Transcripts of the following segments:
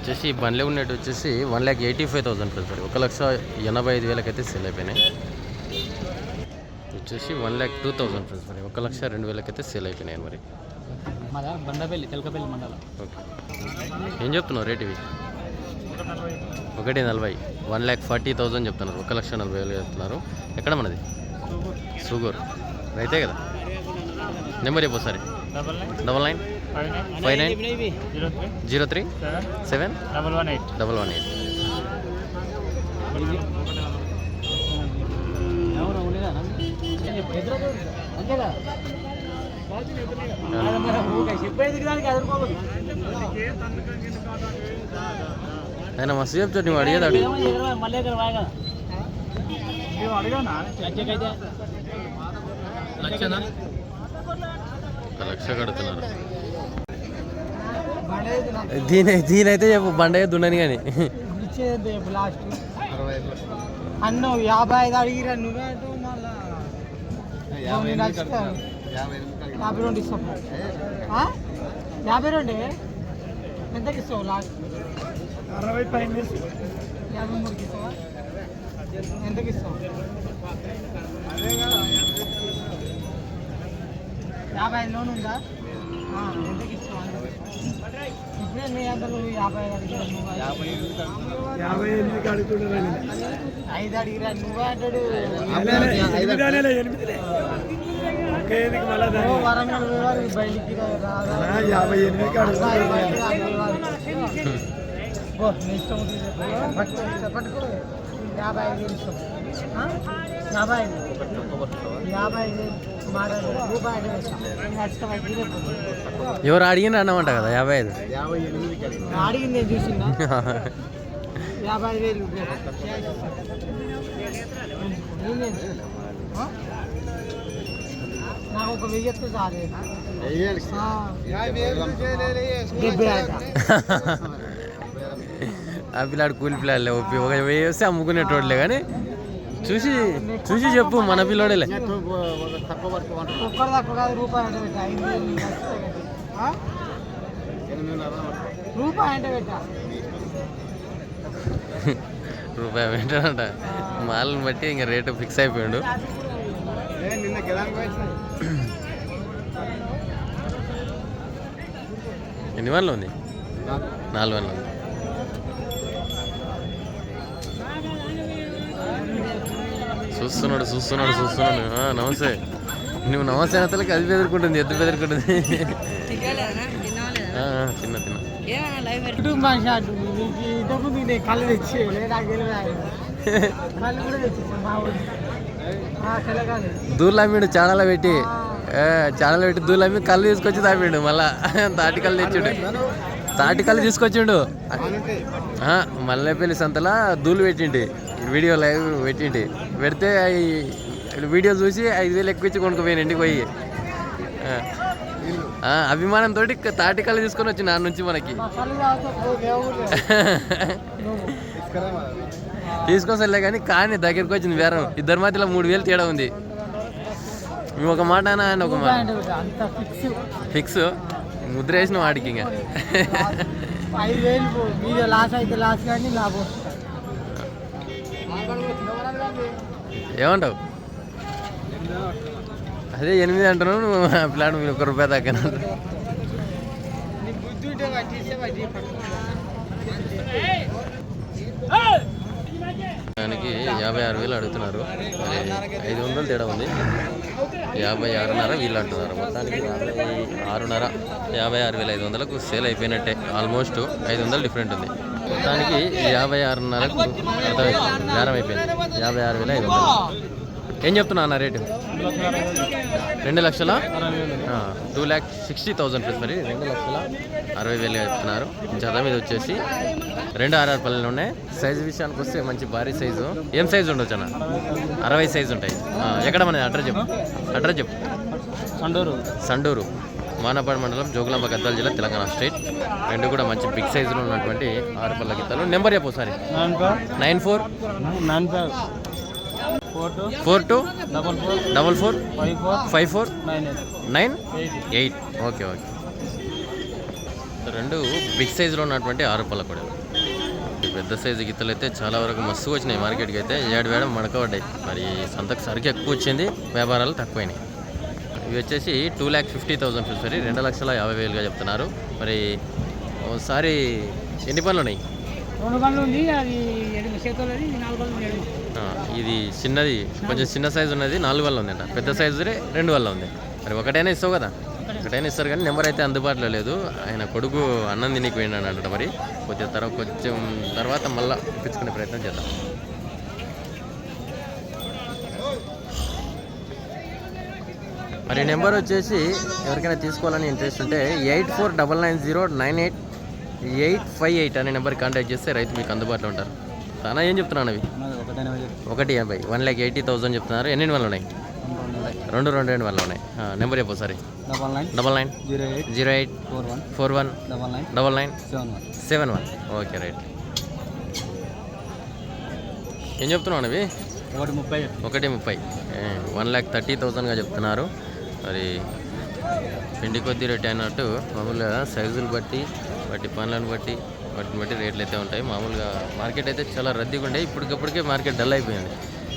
వచ్చేసి ఈ బండ్లే ఉన్నట్టు వచ్చేసి one lakh eighty five thousand price ఒక లక్ష ఎనభై ఐదు వేలకైతే సేల్ అయిపోయినాయి. వచ్చేసి one lakh two thousand price మరి ఒక లక్ష రెండు వేలకైతే సేల్ అయిపోయినాయి మరి. బండపల్లి తెలకపల్లి మండలం. ఓకే. ఏం చెప్తున్నావు రేట్ ఇవి? ఒకటి నలభై. వన్ ల్యాక్ ఫార్టీ థౌజండ్ చెప్తున్నారు. ఒక లక్ష నలభై వేలు చెప్తున్నారు. ఎక్కడ మనది? సుగూర్. రైతే కదా? నెంబర్ చెప్పు nine. Double nine? Five nine zero three seven double one eight double one eight. ఆయన మస్తు చెప్తాడు నువ్వు అడిగేది అడుగు. లక్ష కడుతున్నారు. దీని దీనైతే చెప్పు బండ దుండని కానీ. లాస్ట్ అన్న యాభై ఐదు అడిగిరా నువ్వే యాభై రెండు ఇస్తాం? యాభై రెండు? ఎంతకి ఇస్తావు లాస్ట్ అరవై పైన యాభై మూడుకి ఇస్తావా? ఎంతకి ఇస్తావు? యాభై ఐదు లోన్ ఉందా? ఆ, ఎంతకి ఇస్తావు? యాభై ఎనిమిది కడుగుతుండే ఐదు అడిగిరా నువ్వే అంటాడు. వరంగల్ బయటికి యాభై ఎనిమిది చెప్పు. పట్టుకో. యాభై ఐదు ఆ? యాభై ఐదు. ఎవరు అడిగిన అన్నమాట కదా యాభై ఐదు అడిగింది నేను చూసిందా యాభై ఐదు వేలు నేనే. ఆ? నాకు ఒక వెయ్యి వస్తే చాలు ఆ. డెబ్బై ఐదు ఆ పిల్లాడు కూలి పిల్లాడులే ఒప్పి ఒక వెయ్యి వస్తే అమ్ముకునేటోడులే కానీ చూసి చూసి చెప్పు మన పిల్లోడేలే. రూపాయి పెట్టాడంట మాలను బట్టి ఇంకా రేటు ఫిక్స్ అయిపోయాడు. ఎన్ని వందలు ఉంది? నాలుగు వందలు ఉంది. చూస్తున్నాడు చూస్తున్నాడు చూస్తున్నాడు. నమస్తే. నువ్వు నమస్తే అతలకి అది బెదిరుకుంటుంది ఎద్దు బెదిరుకుంటుంది. తిన్నా తిన్నా. కుటుంబ షాట్ నేను కళ్ళు తెచ్చి కళ్ళు కూడా దూర్లు అమ్మిడు ఛానల్ పెట్టి ఛానల్ పెట్టి దూర్లు అమ్మి కళ్ళు తీసుకొచ్చి తాపిండు మళ్ళా తాటి కళ్ళు తెచ్చిండు. తాటి కళ్ళు తీసుకొచ్చిండు. మల్లెపల్లి సంతలా దూలు పెట్టింటి. వీడియో లైవ్ పెట్టింటి. పెడితే అవి వీడియో చూసి ఐదు వేలు ఎక్కువ ఇచ్చి కొనుక్కుపోయాను ఇంటికి పోయి. అభిమానంతో తాటి కళ్ళు తీసుకొని వచ్చి నా నుంచి మనకి. తీసుకొస్తలే కానీ కానీ దగ్గరికి వచ్చింది వేరం. ఇద్దరి మధ్యలో మూడు వేలు తేడా ఉంది. మేము ఒక మాట అన్నా ఆయన ఒక మాట. ఫిక్స్. ముద్ర వేసిన వాడికి ఇంకా. లాస్ అయితే లాస్ కానీ లాభం. ఏమంటావు? అదే ఎనిమిది అంటున్నావు నువ్వు ప్లాన్ ఒక రూపాయి దాకా దానికి యాభై ఆరు వేలు అడుగుతున్నారు. మరి ఐదు వందలు తేడా ఉంది. యాభై ఆరున్నర వీళ్ళు అంటున్నారు. మొత్తానికి యాభై ఆరున్నర యాభై ఆరు వేల ఐదు వందలకు సేల్ అయిపోయినట్టే. ఆల్మోస్ట్ ఐదు వందలు డిఫరెంట్ ఉంది. మొత్తానికి యాభై ఆరున్నరకు బేరం అయిపోయింది. యాభై ఆరు వేల ఐదు ఏం చెప్తున్నా అన్న రేటు? రెండు లక్షల? Two lakh sixty thousand plus మరి. రెండు లక్షల అరవై వేలు చెప్తున్నారు. జత మీద వచ్చేసి రెండు ఆర్ఆర్ పల్లెలు ఉన్నాయి. సైజు విషయానికి వస్తే మంచి భారీ సైజు. ఏం సైజు ఉండొచ్చు అన్న? అరవై సైజు ఉంటాయి. ఎక్కడ మన అడ్రస్ చెప్పు. అడ్రస్ చెప్పు. సండూరు. సండూరు. మానపాడు మండలం జోగులాంబ గద్దాల జిల్లా తెలంగాణ స్టేట్. రెండు కూడా మంచి బిగ్ సైజులో ఉన్నటువంటి ఆరు పళ్ళ గిత్తాలు నెంబర్ చెప్పు ఒకసారి. Nine four. Nine five. Four two. Double four. Double four. Five four. Nine eight. Okay okay. రెండు బిగ్ సైజులో ఉన్నటువంటి ఆరు పళ్ళ కూడా. పెద్ద సైజు గిత్తలు అయితే చాలా వరకు మస్తు వచ్చినాయి. మార్కెట్కి అయితే ఏడు వేడ మడకబడ్డాయి. మరి సంతకు సరికి ఎక్కువ వచ్చింది. వ్యాపారాలు తక్కువైనాయి. ఇవి వచ్చేసి two lakh fifty thousand fifty రెండు లక్షల యాభై వేలుగా చెప్తున్నారు. మరి ఒకసారి ఎన్ని పనులు ఉన్నాయి? ఇది చిన్నది కొంచెం చిన్న సైజు ఉన్నది నాలుగు వల్ల ఉందంట. పెద్ద సైజు రెండు వల్ల ఉంది. మరి ఒకటైనా ఇస్తావు కదా? ఒకటైనా ఇస్తారు కానీ నెంబర్ అయితే అందుబాటులో లేదు. ఆయన కొడుకు అన్నం తినికి పోయినాడు అంట మరి. కొద్దిగా తర్వాత కొంచెం తర్వాత మళ్ళీ ఇప్పించుకునే ప్రయత్నం చేద్దాం. మరి నెంబర్ వచ్చేసి ఎవరికైనా తీసుకోవాలని ఇంట్రెస్ట్ ఉంటే eight four double nine zero nine eight eight five eight అనే నెంబర్ కాంటాక్ట్ చేస్తే రైతు మీకు అందుబాటులో ఉంటారు. చాలా ఏం చెప్తున్నాను అవి ఒకటి ఎనభై. వన్ ల్యాక్ ఎయిటీ థౌసండ్ చెప్తున్నారు. ఎన్ని వల్ల ఉన్నాయి? రెండు రెండు రెండు వల్ల ఉన్నాయి. నెంబర్ చెప్పు సరే double nine double nine zero eight zero eight four one four one double nine double nine seven one seven one. Okay right. ఏం చెప్తున్నావు అవి ఒకటి ముప్పై ఒకటి ముప్పై. వన్ ల్యాక్ థర్టీ థౌసండ్గా చెప్తున్నారు. మరి పిండి కొద్ది రేట్ అయినట్టు మామూలుగా సైజులు బట్టి వాటి పనులను బట్టి వాటిని బట్టి రేట్లు అయితే ఉంటాయి. మామూలుగా మార్కెట్ అయితే చాలా రద్దీగా ఉండే. ఇప్పటికప్పటికే మార్కెట్ డల్ అయిపోయింది.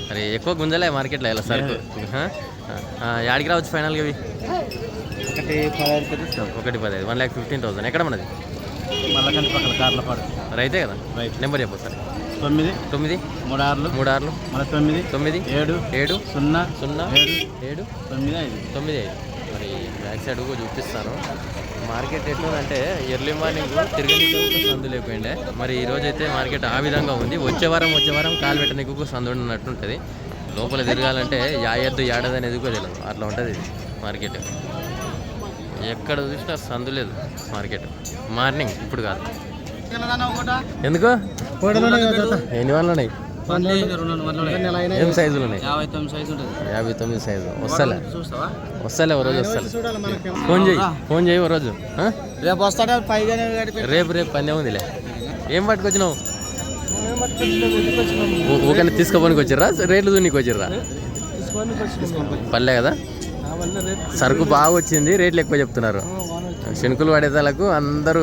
మరి ఎక్కువ గుంజలే మార్కెట్లో ఇలా సరుకు. యాడికి రావచ్చు ఫైనల్గా ఇవి? ఒకటి పదహైదు ఒకటి పదహైదు. One lakh fifteen thousand. ఎక్కడ మనది? మళ్ళీ కంటి పక్కన కార్ల పాడు. రైతే కదా? రైట్. నెంబర్ చెప్పు సార్ తొమ్మిది. తొమ్మిది? మూడు ఆరులు మూడు ఆరులు మళ్ళీ తొమ్మిది. తొమ్మిది. ఏడు. ఏడు. సున్నా. సున్నా. ఏడు. ఏడు. తొమ్మిది ఐదు. తొమ్మిది ఐదు. మరి బ్యాక్ సైడ్ కూడా చూపిస్తాను. మార్కెట్ ఎట్లుందంటే ఎర్లీ మార్నింగ్ తిరగనీకి ఒక సందు లేకపోయిండే. మరి ఈ రోజు అయితే మార్కెట్ ఆ విధంగా ఉంది. వచ్చే వారం వచ్చే వారం కాలు పెట్టనీకి సందు ఉంటుంది. లోపల తిరగాలంటే యా ఎద్దు ఏడాది అనేది కూడా తెలియదు. అట్లా ఉంటుంది ఇది మార్కెట్. ఎక్కడ చూసినా సందు లేదు మార్కెట్. మార్నింగ్ ఇప్పుడు కాదు. ఎందుకు? ఎన్ని వాళ్ళు ఉన్నాయి? ఏం సైజులు ఉన్నాయి? యాభై తొమ్మిది సైజు ఉంటుంది. యాభై తొమ్మిది సైజు. వస్తలే. చూస్తావా? వస్తలే ఓ రోజు వస్తలే. ఫోన్ చేయి. ఫోన్ చేయి ఓ రోజు. ఆ? రేపు వస్తాడే? పైగానే రేపు రేపు పందెం ఉందిలే. ఏం పట్టుకొచ్చినావు? ఊకని తీసుకోపోనికి వచ్చిర్రా? రేట్లు దున్నికి వచ్చిర్రా? పల్లె కదా? సరుకు బాగా వచ్చింది రేట్లు ఎక్కువ చెప్తున్నారు. శనుకులు పడేదాలకు అందరూ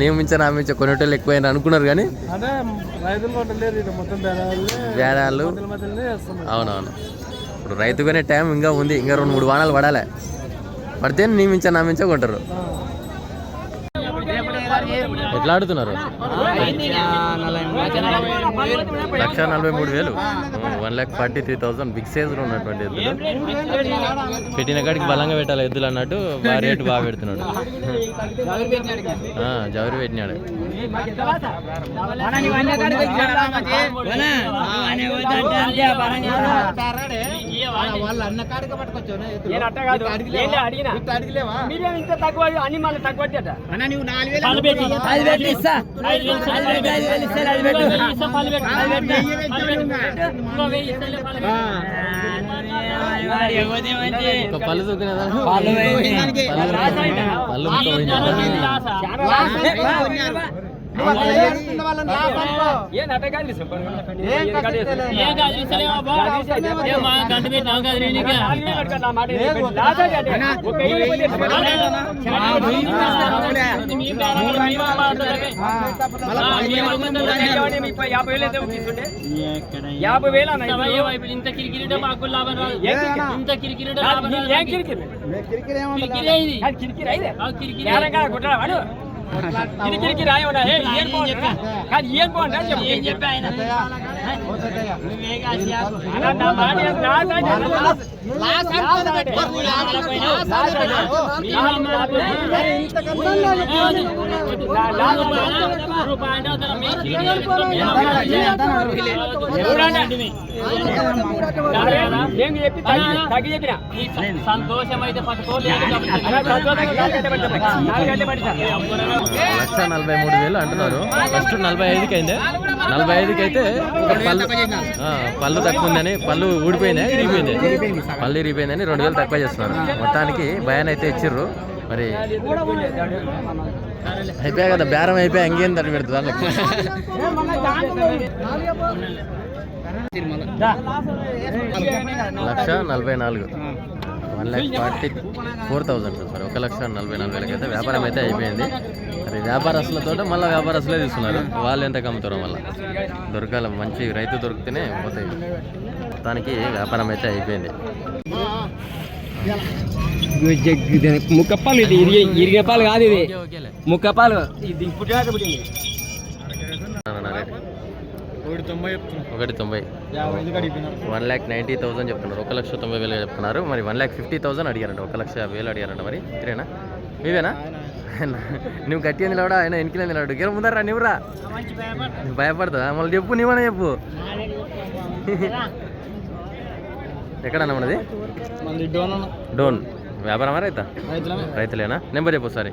నియమించ నామించ కొనేటోళ్ళు ఎక్కువైనా అనుకున్నారు కానీ వేస్తున్నాం అవునవును. ఇప్పుడు రైతు కొనే టైం ఇంకా ఉంది ఇంకా రెండు మూడు వానాలు పడాలి. పడితే నియమించ నామించ కొంటారు. ఎట్లా ఆడుతున్నారు? లక్ష నలభై మూడు వేలు. One lakh forty three thousand big సైజ్లో ఉన్నటువంటి ఎద్దులు. పెట్టిన కాడికి బలంగా పెట్టాలి ఎద్దులు అన్నట్టు బాగా రేటు బాగా పెడుతున్నాడు. ఆ, జవరి పెట్టినాడు. వాళ్ళు అన్న కాడికి పట్టుకొచ్చావు మీరేం ఇంత తక్కువ అని మళ్ళీ తక్కువ అన్న నువ్వు నాలుగు వేలు అది పెట్టి ఇస్తా అది పెట్టి ఐదు వేలు ఇస్తా పెట్టి ఒక పళ్ళు దొక్కినదా పళ్ళు యాభై వేలు ఇంత కిరికిరిట మాకు లాభం రాదు? ఇంత కిరికిరిట లాభం కిరికిరి కిరికిరే? కిరికిరి కిరికిరి ఏడగా కొట్టరా వాడు ఇది కిరికిరి రాయమన్నా ఏ ఏం బాగుంటా కానీ ఏం బాగుంటా చెప్పు ఏం చెప్పా ఆయన చెప్పి తగ్గి చెప్పిన. సంతోషం అయితే లక్ష నలభై మూడు వేలు అంటున్నారు. ఫస్ట్ నలభై ఐదుకి అయిందే. నలభై ఐదుకి అయితే పళ్ళు ఆ, పళ్ళు తక్కువ ఉందని పళ్ళు ఊడిపోయిందా ఇరిగిపోయింది. పళ్ళు ఇరిగిపోయిందని రెండు వేలు తక్కువ చేస్తున్నారు. మొత్తానికి భయాన్ని అయితే ఇచ్చిర్రు. మరి అయిపోయా కదా బేరం అయిపోయా ఇంకేం తడి పెడుతుంది లక్ష నలభై నాలుగు. One lakh forty four thousand మరి ఒక లక్ష నలభై నాలుగు వేలకి అయితే వ్యాపారం అయితే అయిపోయింది. మరి వ్యాపారస్తులతో మళ్ళీ వ్యాపారస్తులే తీసుకున్నారు. వాళ్ళు ఎంత కమ్ముతారో మళ్ళీ. దొరకాలి మంచి రైతు దొరికితేనే పోతాయి. మొత్తానికి వ్యాపారం అయితే అయిపోయింది. ముక్కప్పాలు ఇది ఇరిగే ఇరిగేపాలు కాదు ఇది. ముక్కప్పాలు ఇది రేట్ ఒకటి తొంభై వన్ ల్యాక్ నైంటీ థౌసండ్ చెప్తున్నారు. ఒక లక్ష తొంభై వేలు చెప్తున్నారు. మరి వన్ ల్యాక్ ఫిఫ్టీ థౌసండ్ అడిగారంట. ఒక లక్ష యాభై వేలు అడిగారంట మరి. ఇదేనా మీవేనా? నువ్వు గట్టి నిలవడా? ఆయన వెనకలే నిలవడు. గెల ముందరా నువ్వురా నువ్వు భయపడతా మళ్ళీ చెప్పు నీవనే చెప్పు. ఎక్కడన్నా మనది? డోన్ వ్యాపారమా రైతా? రైతులేనా? నెంబర్ చెప్పు ఆరు.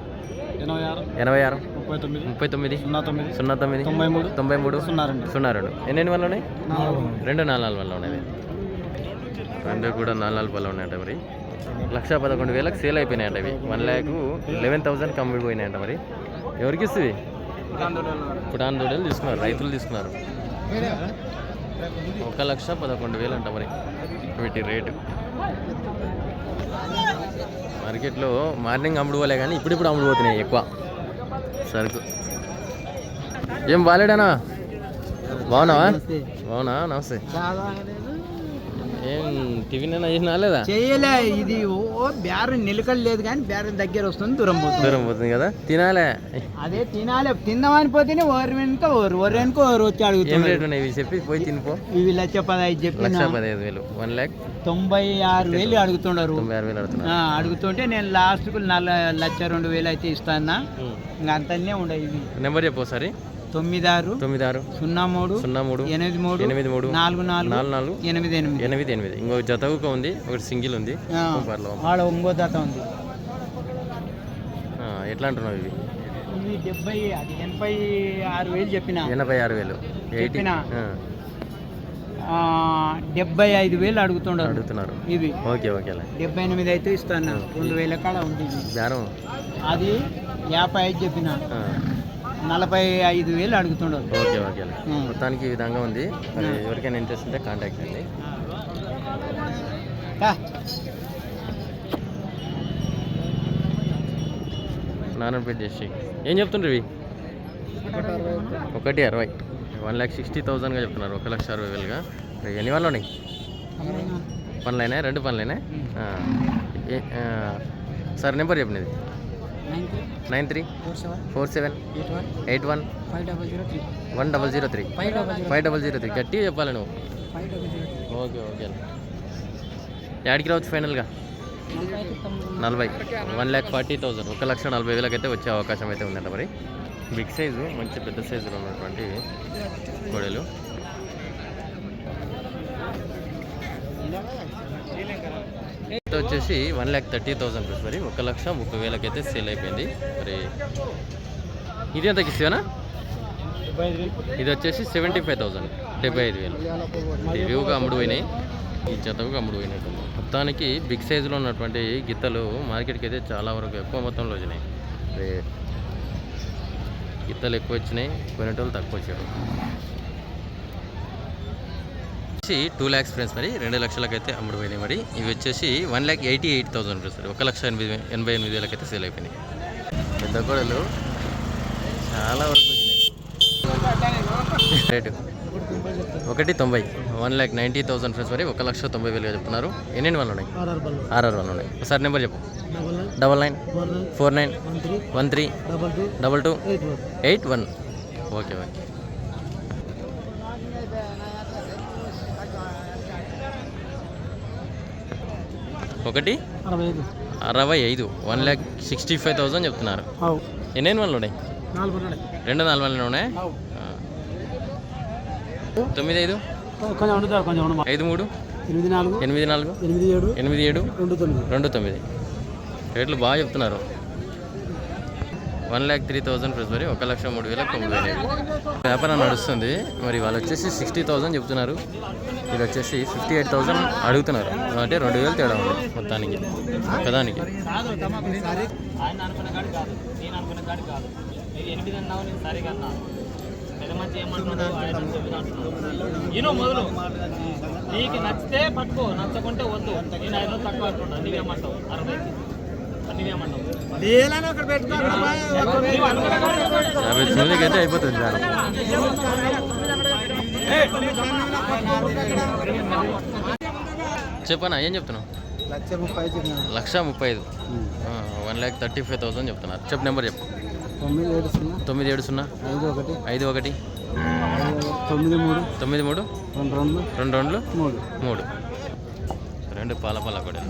ఎనభై ఆరు. ముప్పై తొమ్మిది. ముప్పై తొమ్మిది. సున్నా తొమ్మిది. సున్నా తొమ్మిది. తొంభై మూడు. తొంభై మూడు. సున్నా రెండు. సున్నా రెండు. ఎన్ని వల్ల ఉన్నాయి? రెండు నాలుగు వల్ల ఉన్నాయి. రెండు కూడా నాలుగు వల్ల ఉన్నాయంట మరి. లక్ష పదకొండు వేలకు సేల్ అయిపోయినాయంట ఇవి. వన్ ల్యాక్ లెవెన్ థౌసండ్ కమ్మి పోయినాయంట మరి. ఎవరికి ఇస్తుంది పుటాన్ దూడలు తీసుకున్నారు. రైతులు తీసుకున్నారు. ఒక లక్ష పదకొండు వేలు అంట మరి. వీటి రేటు. మార్కెట్లో మార్నింగ్ అమ్ముడుకోలే కానీ ఇప్పుడిప్పుడు అమ్ముడుపోతున్నాయి ఎక్కువ. సరుకు. ఏం బాలేడానా? బాగున్నావా? బాగున్నా నమస్తే. ఏం టిఫిన్ అయినా చేసినా లేదా? చేయలే ఇది ఓ బేరం నిలకడ లేదు కానీ బేరం దగ్గర వస్తుంది దూరం పోతుంది. దూరం పోతుంది కదా? తినాలే. అదే తినాలి తిందామని పోతేనే ఓరి వెనుక ఓరు ఓరి వెనుక ఓరు వచ్చి ఏం అడుగుతున్నారు రేట్ ఉన్నాయి ఇవి చెప్పి పోయి తినిపో ఇవి లక్ష పదహైదు లక్ష చెప్పిన పదిహేను వేలు వన్ ల్యాక్. తొంభై ఆరు వేలు అడుగుతున్నారు తొంభై ఆరు వేలు ఆ, అడుగుతున్నా అడుగుతుంటే నేను లాస్ట్కు నల్ల లక్ష రెండు వేలు అయితే ఇస్తానా ఇంకా అంతనే ఉండవు ఇవి. నెంబర్ చెప్పు ఒకసారి. తొమ్మిది ఆరు తొమ్మిది ఆరు సున్నా మూడు సున్నా మూడు ఎనిమిది మూడు ఎనిమిది మూడు నాలుగు నాలుగు నాలుగు నాలుగు ఎనిమిది ఎనిమిది ఎనిమిది. ఎనిమిది ఇంకో జతవుక ఉంది ఒకటి సింగిల్ ఉంది. ఆడ ఒంగో దాత ఉంది. ఎట్లా అంటున్నావు ఇవి? ఇవి డెబ్బై ఎనభై ఆరు వేలు చెప్పిన. ఎనభై ఆరు వేలు. చెప్పినా. డెబ్బై ఐదు వేలు అడుగుతుండరు అడుగుతున్నారు. ఇవి ఓకే ఓకేలే డెబ్బై ఎనిమిది అయితే ఇస్తాను. రెండు వేల కాడ ఉంది. బేరం. అది యాభై ఐదు చెప్పిన. నలభై ఐదు వేలు అడుగుతుండరు ఓకే ఓకేలే ఆ. మొత్తానికి ఈ విధంగా ఉంది. మరి ఎవరికైనా ఇంట్రెస్ట్ ఉంటే కాంటాక్ట్ చేయండి. కా. నారాయణపేట డిస్ట్రిక్ట్ ఏం చెప్తుండ్రు ఇవి? ఒకటి అరవై. వన్ ల్యాక్ సిక్స్టీ థౌసండ్గా చెప్తున్నారు ఒక లక్ష అరవై వేలుగా. ఎన్ని వాళ్ళు ఉన్నాయి? పనులైనా? రెండు పనులైనా? సార్ నెంబర్ చెప్పినది nine three? Four seven? Eight one? One double zero three. Five double zero three. గట్టిగా చెప్పాలి నువ్వు. Okay okay. యాడికి రావచ్చు ఫైనల్గా? నలభై. వన్ ల్యాక్ ఫార్టీ థౌసండ్ ఒక లక్ష నలభై వేలకైతే అయితే వచ్చే అవకాశం అయితే ఉందంట మరి. బిగ్ సైజు మంచి పెద్ద సైజులో ఉన్నటువంటి కోడలు వచ్చేసి one lakh thirty thousand rupees మరి. ఒక లక్ష ముప్పై వేలకి అయితే సేల్ అయిపోయింది. మరి ఇది ఎంత ఇస్తానా ఇది వచ్చేసి సెవెంటీ ఫైవ్ థౌసండ్. డెబ్బై ఐదు వేలు. రివ్యూగా అమ్ముడు పోయినాయి. ఈ జతకు అమ్ముడు పోయినట్టు మొత్తానికి బిగ్ సైజులో ఉన్నటువంటి గిత్తలు మార్కెట్కి అయితే చాలా వరకు ఎక్కువ మొత్తంలో వచ్చినాయి. గిత్తలు ఎక్కువ వచ్చినాయి కొనేటోళ్ళు తక్కువ వచ్చారు వచ్చి టూ ల్యాక్స్ ఫ్రెండ్స్ మరి రెండు లక్షలకైతే అమ్ముడు పోయినాయి మరి. ఇవి వచ్చేసి one lakh eighty eight thousand rupees మరి ఒక లక్ష ఎనభై వే- ఎనభై ఎనిమిది వేలకైతే సేల్ అయిపోయినాయి. పెద్ద కోడలు. చాలా వరకు వచ్చినాయి. రేటు ఒకటి తొంభై. One lakh ninety thousand friends మరి ఒక లక్ష తొంభై వేలుగా చెప్తున్నారు. ఎన్ని వాళ్ళు ఉన్నాయి? ఆర్ఆర్ వాళ్ళు ఉన్నాయి. ఒకసారి నెంబర్ చెప్పు. Double nine. Four nine. One three. Double two. Eight one. Okay okay. ఒకటి. అరవై ఐదు one lakh sixty five thousand చెప్తున్నారు. ఎన్ని వాళ్ళు ఉన్నాయి? రెండు నాలుగు వందలు ఉన్నాయి. తొమ్మిది ఐదు? కొంచెం కొంచెం ఐదు మూడు? ఎనిమిది నాలుగు? ఎనిమిది నాలుగు? ఎనిమిది ఏడు? ఎనిమిది ఏడు? రెండు తొమ్మిది. రెండు తొమ్మిది. రేట్లు బాగా చెప్తున్నారు. One lakh three thousand plus మరి ఒక లక్ష మూడు వేల తొమ్మిది వేలు. వ్యాపారం నడుస్తుంది. మరి వాళ్ళు వచ్చేసి సిక్స్టీ థౌసండ్ చెప్తున్నారు. వీళ్ళు వచ్చేసి ఫిఫ్టీ ఎయిట్ థౌసండ్ అడుగుతున్నారు. అంటే రెండు వేలు తేడా ఉంది మొత్తానికి. ఒకదానికి పెద్ద మంచి ఏమంటున్నాడు ఆయన చెప్పింది అంటున్నాడు ఈయన మొదలు. నీకు నచ్చితే పట్టుకో నచ్చకుంటే వద్దు. నేను ఐదు తక్కువ అరవైకి. యాభై అయితే అయిపోతుంది సార్. చెప్పనా? ఏం చెప్తున్నావు? లక్ష ముప్పై చెప్పిన. లక్ష ముప్పై ఐదు. One lakh thirty five thousand చెప్తున్నారు. చెప్పు నెంబర్ చెప్పు. తొమ్మిది ఏడు సున్నా. తొమ్మిది ఏడు సున్నా. ఐదు ఒకటి. ఐదు ఒకటి. తొమ్మిది మూడు. తొమ్మిది మూడు. రెండు రెండు. రెండు రెండు. మూడు. మూడు. రెండు పాల పాల కూడా